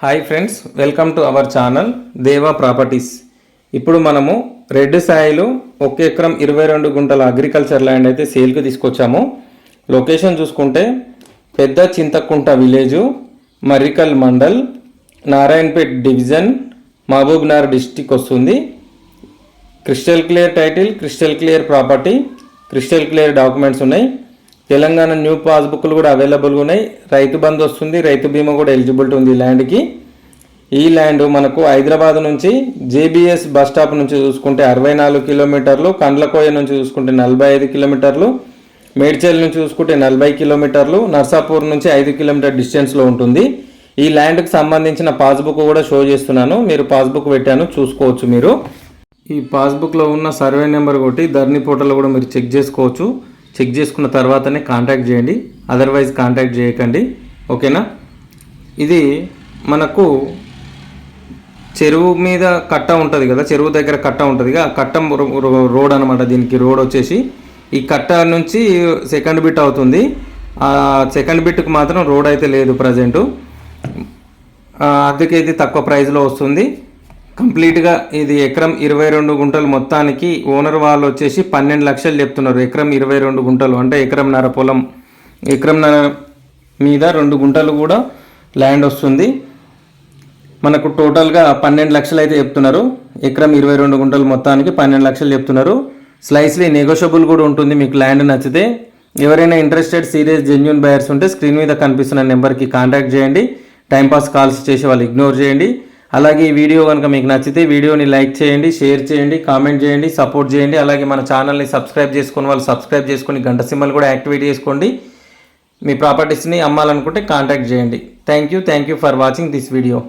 Hi friends welcome to our channel Deva properties. ఇప్పుడు మనము red Sailu ఒక ఎకరం ఇరవై రెండు గుంటల అగ్రికల్చర్ ల్యాండ్ అయితే సేల్కి తీసుకొచ్చాము. లొకేషన్ చూసుకుంటే Pedda Chintakunta village Marrikal mandal Narayanpet division Mahabubnagar district వస్తుంది. Crystal clear title crystal clear property crystal clear documents ఉన్నాయి. తెలంగాణ న్యూ పాస్బుక్లు కూడా అవైలబుల్గా ఉన్నాయి. రైతు బంధు వస్తుంది రైతు బీమా కూడా ఎలిజిబిలిటీ ఉంది ఈ ల్యాండ్కి. ఈ ల్యాండ్ మనకు హైదరాబాద్ నుంచి జేబీఎస్ బస్ స్టాప్ నుంచి చూసుకుంటే అరవై నాలుగు కిలోమీటర్లు కండ్లకోయ నుంచి చూసుకుంటే నలభై ఐదు కిలోమీటర్లు మేడ్చల్ నుంచి చూసుకుంటే నలభై కిలోమీటర్లు నర్సాపూర్ నుంచి ఐదు కిలోమీటర్ డిస్టెన్స్లో ఉంటుంది. ఈ ల్యాండ్కి సంబంధించిన పాస్బుక్ కూడా షో చేస్తున్నాను. మీరు పాస్బుక్ పెట్టాను చూసుకోవచ్చు మీరు. ఈ పాస్బుక్లో ఉన్న సర్వే నెంబర్ కొట్టి ధరణి పోర్టల్ కూడా మీరు చెక్ చేసుకోవచ్చు. చెక్ చేసుకున్న తర్వాతనే కాంటాక్ట్ చేయండి. అదర్వైజ్ కాంటాక్ట్ చేయకండి. ఓకేనా? ఇది మనకు చెరువు మీద కట్ట ఉంటుంది కదా చెరువు దగ్గర కట్ట ఉంటుంది ఆ కట్ట రోడ్ అనమాట దీనికి రోడ్ వచ్చేసి. ఈ కట్ట నుంచి సెకండ్ బిట్ అవుతుంది. ఆ సెకండ్ బిట్కి మాత్రం రోడ్ అయితే లేదు ప్రజెంటు అందుకే ఇది తక్కువ ప్రైస్లో వస్తుంది. కంప్లీట్గా ఇది ఎకరం ఇరవై రెండు గుంటలు మొత్తానికి ఓనర్ వాళ్ళు వచ్చేసి పన్నెండు లక్షలు చెప్తున్నారు. ఎకరం ఇరవై రెండు గుంటలు అంటే ఎకరం నర పొలం. ఎకరం నర మీద రెండు గుంటలు కూడా ల్యాండ్ వస్తుంది. మనకు టోటల్గా పన్నెండు లక్షలు అయితే చెప్తున్నారు. ఎకరం ఇరవై రెండు గుంటలు మొత్తానికి పన్నెండు లక్షలు చెప్తున్నారు. స్లైస్లీ నెగోషియబుల్ కూడా ఉంటుంది. మీకు ల్యాండ్ నచ్చితే ఎవరైనా ఇంట్రెస్టెడ్ సీరియస్ జెన్యున్ బయర్స్ ఉంటే స్క్రీన్ మీద కనిపిస్తున్న నెంబర్కి కాంటాక్ట్ చేయండి. టైంపాస్ కాల్స్ చేసి వాళ్ళు ఇగ్నోర్ చేయండి. అలాగే ఈ వీడియో కనుక మీకు నచ్చితే వీడియోని లైక్ చేయండి షేర్ చేయండి కామెంట్ చేయండి సపోర్ట్ చేయండి. అలాగే మన ఛానల్ని సబ్స్క్రైబ్ చేసుకుని వాళ్ళు సబ్స్క్రైబ్ చేసుకొని గంట సింబల్ కూడా యాక్టివేట్ చేసుకోండి. మీ ప్రాపర్టీస్ని అమ్మాలనుకుంటే కాంటాక్ట్ చేయండి. Thank you thank you for watching this video